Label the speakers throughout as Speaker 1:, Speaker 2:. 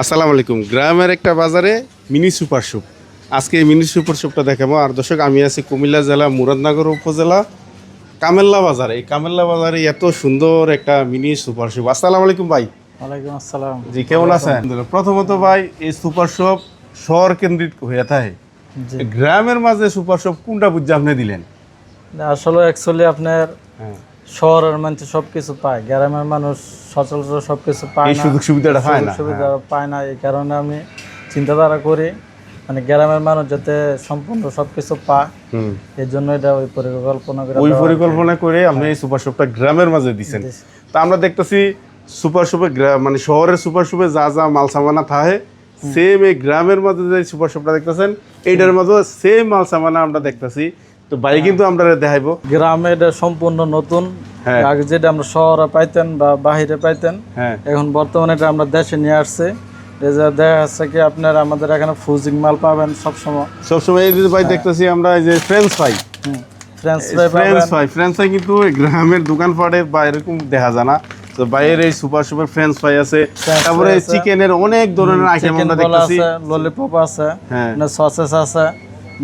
Speaker 1: আসসালামু আলাইকুম। গ্রামের একটা বাজারে মিনি সুপার শপ আজকে এই মিনি সুপার শপটা দেখাবো। আর দর্শক আমি আছি কুমিল্লা জেলা মুরাদনগর উপজেলা কামেল্লা বাজারে। এই কামেল্লা বাজারে এত সুন্দর একটা মিনি সুপার শপ আসসালামু আলাইকুম ভাই।
Speaker 2: ওয়ালাইকুম আসসালাম।
Speaker 1: জি কেমন আছেন? প্রথমত ভাই এই সুপার শপ শহর কেন্দ্রিক হয়ে থাকে। গ্রামের মাঝে সুপার শপ কোনটা বুঝে আপনি দিলেন?
Speaker 2: আসলে অ্যাকচুয়ালি আপনার
Speaker 1: হ্যাঁ।
Speaker 2: শহরের মানুষ সব কিছু পায় গ্রামের মানুষ সচরাচর সব কিছু পায় না।
Speaker 1: সুযোগ সুবিধাটা পায় না
Speaker 2: সুবিধা পায় না এই কারণে আমি চিন্তাধারা করি মানে গ্রামের মানুষ যাতে সম্পূর্ণ সব কিছু পায় এর জন্য এটা ওই পরিকল্পনা করে
Speaker 1: ওই পরিকল্পনা করে আপনি এই সুপার শপটা গ্রামের মাঝে দিচ্ছেন
Speaker 2: দিছি।
Speaker 1: তা আমরা দেখতেছি সুপার শপে মানে শহরের সুপার শপে যা যা মাল সামানা থাকে সেম এই গ্রামের মাঝে যে সুপার শপটা দেখতেছেন এইটার মাঝে সেম মাল সামানা আমরা দেখতেছি। তো বাই কিন্তু আমরা দেখাইবো।
Speaker 2: গ্রামে এটা সম্পূর্ণ নতুন।
Speaker 1: হ্যাঁ।
Speaker 2: আগে যেটা আমরা শহরে পাইতেন বা বাহিরে পাইতেন
Speaker 1: হ্যাঁ।
Speaker 2: এখন বর্তমানে এটা আমরা দেশে নিয়ে আসছি। দেখা যাচ্ছে কি আপনার আমাদের এখানে ফুজিং মাল পাবেন সবসময়।
Speaker 1: সবসময় এই ভাই দেখতেছি আমরা এই যে French fry
Speaker 2: French fry
Speaker 1: French
Speaker 2: পাবেন।
Speaker 1: ফ্রাই ফ্রেঞ্চ ফ্রাই কিন্তু গ্রামের দোকানপাটে বা এরকম দেখা যায় না। তো এই সুপার সুপার ফ্রেঞ্চ ফ্রাই আছে। তারপরে। চিকেনের অনেক ধরনের আইটেম আমরা দেখতেছি।
Speaker 2: আছে ললিপপ আছে
Speaker 1: হ্যাঁ।
Speaker 2: সসেস আছে।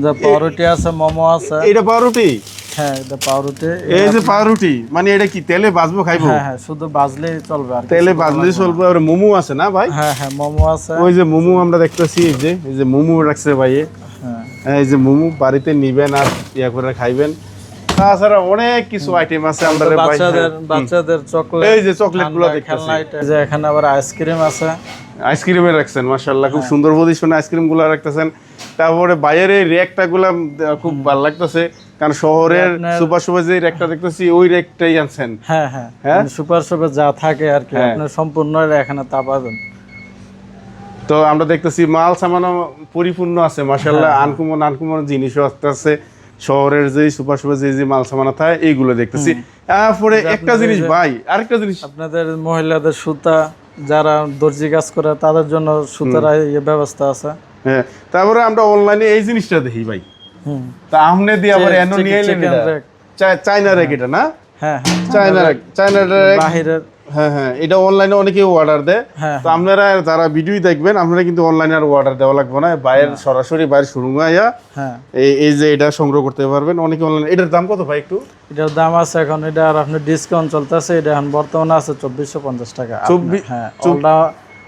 Speaker 2: যে পাউরুটি আছে মোমো আছে।
Speaker 1: এটা পাউরুটি?
Speaker 2: হ্যাঁ এটা পাউরুটি।
Speaker 1: এই যে পাউরুটি মানে এটা কি তেলে খাইবো?
Speaker 2: হ্যাঁ হ্যাঁ শুধু বাজলেই চলবে আর
Speaker 1: তেলে ভাজলে চলবে আর মোমো আছে না ভাই?
Speaker 2: হ্যাঁ হ্যাঁ মোমো আছে।
Speaker 1: ওই যে মোমো আমরা দেখতেছি এই যে এই যে মোমো রাখছে ভাইয়ে
Speaker 2: হ্যাঁ।
Speaker 1: এই যে মোমো বাড়িতে নিবেন আর ইয়া করে খাইবেন। তাছাড়া অনেক কিছু আইটেম আছে
Speaker 2: বাচ্চাদের। বাচ্চাদের চকলেট
Speaker 1: এই যে চকলেটগুলো দেখতেছি।
Speaker 2: যে এখানে আবার আইসক্রিম আছে।
Speaker 1: আইসক্রিমে রাখছেন মাশাআল্লাহ। খুব সুন্দর পজিশনে আইসক্রিমগুলো রাখতেছেন। তারপরে বাইরের এই রেকটা গুলা খুব ভালো লাগতেছে। কারণ শহরের সুপার সুপার যে রেকটা দেখতেছি ওই রেকটাই আনছেন।
Speaker 2: হ্যাঁ হ্যাঁ।
Speaker 1: হ্যাঁ?
Speaker 2: সুপার শপে যা থাকে আর কি
Speaker 1: হ্যাঁ।
Speaker 2: আপনার সম্পূর্ণ এখানে তা পাবেন।
Speaker 1: তো আমরা দেখতেছি মাল সামানো পরিপূর্ণ আছে মাসাল্লাহ আনকুমন আনকুমন জিনিসও আসতে আছে শহরের যে সুপার সুপার যে যে মাল সামানা থাকে এইগুলো দেখতেছি। তারপরে একটা জিনিস ভাই আরেকটা জিনিস।
Speaker 2: আপনাদের মহিলাদের সুতা যারা দর্জি কাজ করে তাদের জন্য সুতার ব্যবস্থা আছে।
Speaker 1: হ্যাঁ তারপরে আমরা অনলাইনে এই জিনিসটা দেখি ভাই। তা আমনে দিয়ে আবার এনো নিয়ে এলেন চায়না রেক এটা না?
Speaker 2: হ্যাঁ হ্যাঁ।
Speaker 1: চায়না রেক চায়না রেক
Speaker 2: বাহিরের।
Speaker 1: হ্যাঁ হ্যাঁ এটা অনলাইনে অনেকেই অর্ডার দেয়।
Speaker 2: হ্যাঁ।
Speaker 1: তো আপনারা যারা ভিডিও দেখবেন আপনারা কিন্তু অনলাইনে আর অর্ডার দেওয়া লাগবে না। বাইরের সরাসরি বাইরের শোরুম আইয়া
Speaker 2: হ্যাঁ।
Speaker 1: এই এই যে এটা সংগ্রহ করতে পারবেন। অনেকে অনলাইন এটার দাম কত ভাই একটু?
Speaker 2: এটার দাম আছে এখন এটা আর আপনার ডিসকাউন্ট চলতেছে এটা এখন বর্তমানে আছে চব্বিশশো পঞ্চাশ টাকা। আপনার-
Speaker 1: চব্বি-
Speaker 2: হ্যাঁ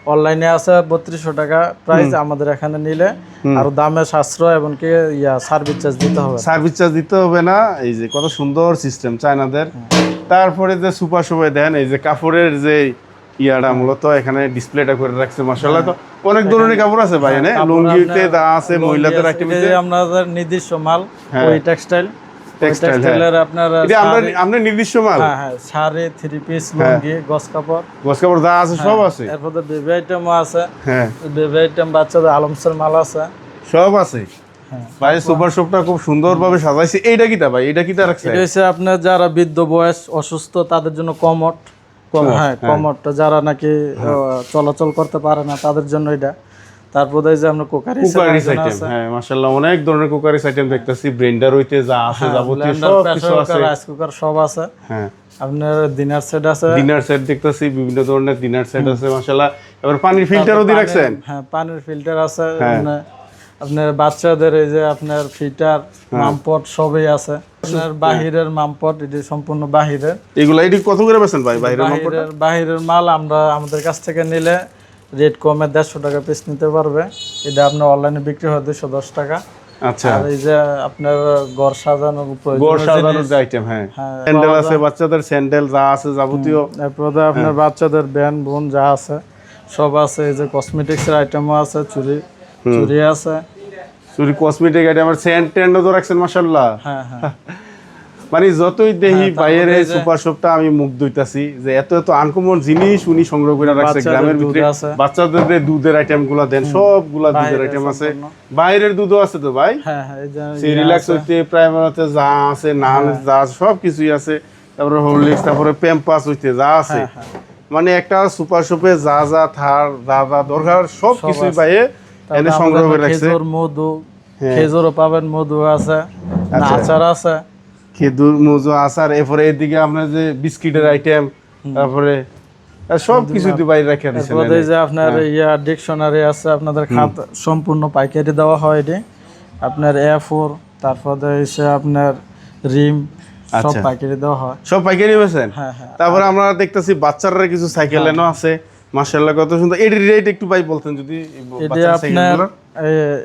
Speaker 2: অনলাইনে আছে বত্রিশশো টাকা প্রাইস আমাদের এখানে নিলে আর দামে সাশ্রয় এবং কি ইয়া সার্ভিস চার্জ দিতে হবে।
Speaker 1: সার্ভিস চার্জ দিতে হবে না। এই যে কত সুন্দর সিস্টেম চায়নাদের। তারপরে যে সুপার সুপার দেন এই যে কাপড়ের যে ইয়াটা মূলত এখানে ডিসপ্লেটা করে রাখছে মাসাল্লাহ তো অনেক ধরনের কাপড় আছে ভাই এনে? লুঙ্গিতে দা আছে মহিলাদের আইটেম
Speaker 2: আমাদের নির্দিষ্ট মাল
Speaker 1: হ্যাঁ।
Speaker 2: ওই টেক্সটাইল
Speaker 1: Textile,
Speaker 2: টেক্সটাইলের আপনার
Speaker 1: এটা আমরা আমরা নির্দিষ্ট মাল।
Speaker 2: হ্যাঁ হ্যাঁ শাড়ি থ্রি পিস লুঙ্গি গস কাপড়।
Speaker 1: গোস কাপড় যা আছে সব আছে।
Speaker 2: এরপরে বেবি আইটেমও আছে।
Speaker 1: হ্যাঁ।
Speaker 2: বেবি আইটেম বাচ্চাদের আলমসের মাল আছে।
Speaker 1: সব আছে।
Speaker 2: হ্যাঁ।
Speaker 1: ভাই সুপার শপটা খুব সুন্দরভাবে সাজাইছে। এইটা কিটা ভাই? এটা কিটা রাখছে?
Speaker 2: এটা হচ্ছে আপনার যারা বৃদ্ধ বয়স অসুস্থ তাদের জন্য কমট। হ্যাঁ কমট যারা নাকি চলাচল করতে পারে না তাদের জন্য এটা। তারপরে এই যে আপনার কোকারি
Speaker 1: কুকারিস আইটেম হ্যাঁ মাশাআল্লাহ অনেক ধরনের কুকারিস আইটেম দেখতেছি ব্লেন্ডার হইতে যা আছে
Speaker 2: হ্যাঁ,
Speaker 1: যাবতীয় সব কিছু আছে।
Speaker 2: রাইস কুকার সব আছে।
Speaker 1: হ্যাঁ।
Speaker 2: আপনার ডিনার সেট আছে।
Speaker 1: ডিনার সেট দেখতেছি বিভিন্ন ধরনের ডিনার সেট আছে মাশাআল্লাহ। এবার পানির ফিল্টারও দিয়ে রাখছেন?
Speaker 2: হ্যাঁ পানির ফিল্টার আছে। আপনার- আপনার বাচ্চাদের এই যে আপনার ফিল্টার
Speaker 1: হ্যাঁ।
Speaker 2: মামপট সবই আছে। আপনার বাহিরের মামপট এটি সম্পূর্ণ বাহিরের।
Speaker 1: এগুলা এটি কত করে বেছেন ভাই?
Speaker 2: বাহিরের বাহিরের মাল আমরা আমাদের কাছ থেকে নিলে রেট কমে দেড়শো টাকা পিস নিতে পারবে। এটা আপনার অনলাইনে বিক্রি হয় দুশো দশ টাকা।
Speaker 1: আচ্ছা।
Speaker 2: আর এই যে আপনার ঘর সাজানোর
Speaker 1: গোড় সাজানোর যে আইটেম হ্যাঁ।
Speaker 2: হ্যাঁ,
Speaker 1: স্যান্ডেল আছে বাচ্চাদের স্যান্ডেল যা আছে যাবতীয়।
Speaker 2: তারপরে আপনার বাচ্চাদের ব্যান বোন যা আছে সব আছে। এই যে কসমেটিক্সের আইটেমও আছে চুরি চুরি আছে।
Speaker 1: চুরি কসমেটিক আইটেম আর স্যান্ড ট্যান্ডও তো রাখছেন মাশাআল্লাহ।
Speaker 2: হ্যাঁ হ্যাঁ।
Speaker 1: মানে যতই দেহি বাইরে সুপার শপটা আমি মুখ দইতাছি যে এত এত আনকমন জিনিস উনি সংগ্রহ করে রাখছে গ্রামের ভিতরে। বাচ্চাদের যে দুধের আইটেমগুলা দেন সবগুলা দুধের আইটেম আছে। বাইরের দুধও আছে তো ভাই?
Speaker 2: হ্যাঁ হ্যাঁ এই যে
Speaker 1: সেই রিল্যাক্স হইতে প্রাইমারিতে যা আছে নান
Speaker 2: হ্যাঁ।
Speaker 1: যা সব কিছুই আছে। তারপরে হরলিক্স তারপরে প্যাম্পাস হইতে যা আছে।
Speaker 2: হ্যাঁ,
Speaker 1: মানে একটা সুপার শপে যা যা থার যা যা দরকার সব কিছুই। বাইরে এনে সংগ্রহ করে রাখছে।
Speaker 2: খেজুর মধু
Speaker 1: হ্যাঁ।
Speaker 2: খেজুরও পাবেন মধু আছে
Speaker 1: আচ্ছা।
Speaker 2: আচার আছে।
Speaker 1: খেদুর মুজো আচার এরপরে এদিকে আপনার যে বিস্কিটের আইটেম তারপরে সব কিছু রেখে
Speaker 2: এই যে আপনার ইয়া ডিকশনারি আছে আপনাদের খাত সম্পূর্ণ পাইকারি দেওয়া হয় এটি। আপনার এ ফোর তারপরে এসে আপনার রিম সব
Speaker 1: আচ্ছা।
Speaker 2: পাইকারি দেওয়া হয়।
Speaker 1: সব পাইকারি বেছেন
Speaker 2: হ্যাঁ হ্যাঁ।
Speaker 1: তারপরে আমরা দেখতেছি বাচ্চারা কিছু সাইকেল এনো আছে। মার্শাল্লাহ কত সুন্দর। এটির রেট একটু ভাই বলতেন যদি
Speaker 2: এটি। এ-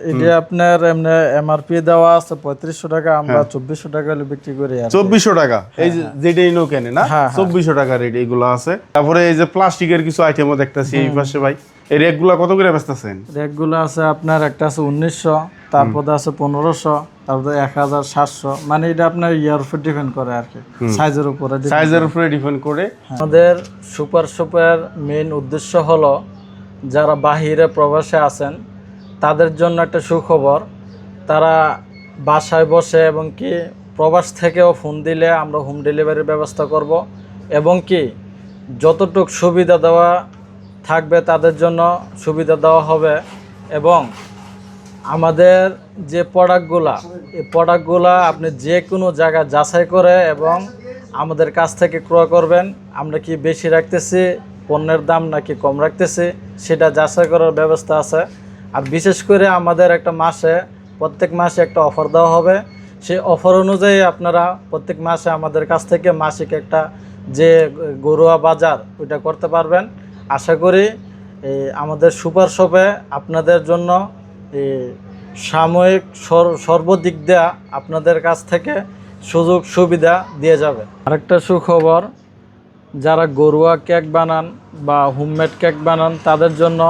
Speaker 2: এটি আপনার এমনি এমআরপি দেওয়া আছে পঁয়ত্রিশশো টাকা আমরা
Speaker 1: হ্যাঁ।
Speaker 2: চব্বিশশো টাকা হলে বিক্রি করি
Speaker 1: চব্বিশশো টাকা। এই যে যেটাই নো কেনে না?
Speaker 2: হ্যাঁ, হ্যাঁ।
Speaker 1: চব্বিশশো টাকা রেট এগুলো আছে। তারপরে এই যে প্লাস্টিকের কিছু আইটেমও দেখতেছি এই পাশে ভাই। এই রেটগুলা কত করে বেচতেছেন?
Speaker 2: র্যাকগুলো আছে আপনার একটা আছে উনিশশো তারপরে আছে পনেরোশো তারপরে এক হাজার সাতশো। মানে এটা আপনার ইয়ার উপর ডিপেন্ড করে আর কি। সাইজের উপরে
Speaker 1: সাইজের উপরে ডিপেন্ড করে।
Speaker 2: আমাদের সুপার শপের মেইন উদ্দেশ্য হলো যারা বাহিরে প্রবাসে আছেন তাদের জন্য একটা সুখবর। তারা বাসায় বসে এবং কি প্রবাস থেকেও ফোন দিলে আমরা হোম ডেলিভারির ব্যবস্থা করব এবং কি যতটুক সুবিধা দেওয়া থাকবে তাদের জন্য সুবিধা দেওয়া হবে এবং আমাদের যে প্রোডাক্টগুলা এই প্রোডাক্টগুলা আপনি যে কোনো জায়গা যাচাই করে এবং আমাদের কাছ থেকে ক্রয় করবেন। আমরা কি বেশি রাখতেছি? পণ্যের দাম নাকি কম রাখতেছি? সেটা যাচাই করার ব্যবস্থা আছে। আর বিশেষ করে আমাদের একটা মাসে, প্রত্যেক মাসে একটা অফার দেওয়া হবে। সেই অফার অনুযায়ী আপনারা প্রত্যেক মাসে আমাদের কাছ থেকে মাসিক একটা যে গরুয়া বাজার, ওইটা করতে পারবেন। আশা করি আমাদের সুপার শপে আপনাদের জন্য সাময়িক সর- সর্বদিক দেয়া আপনাদের কাছ থেকে সুযোগ সুবিধা দিয়ে যাবে। আরেকটা সুখবর, যারা গরুয়া কেক বানান বা হোমমেড কেক বানান, তাদের জন্য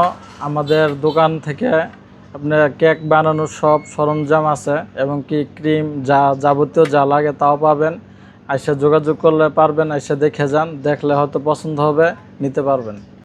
Speaker 2: আমাদের দোকান থেকে আপনার কেক বানানোর সব সরঞ্জাম আছে এবং কি ক্রিম যা যাবতীয় যা লাগে তাও পাবেন। এসে যোগাযোগ করলে পারবেন, এসে দেখে যান, দেখলে হয়তো পছন্দ হবে, নিতে পারবেন।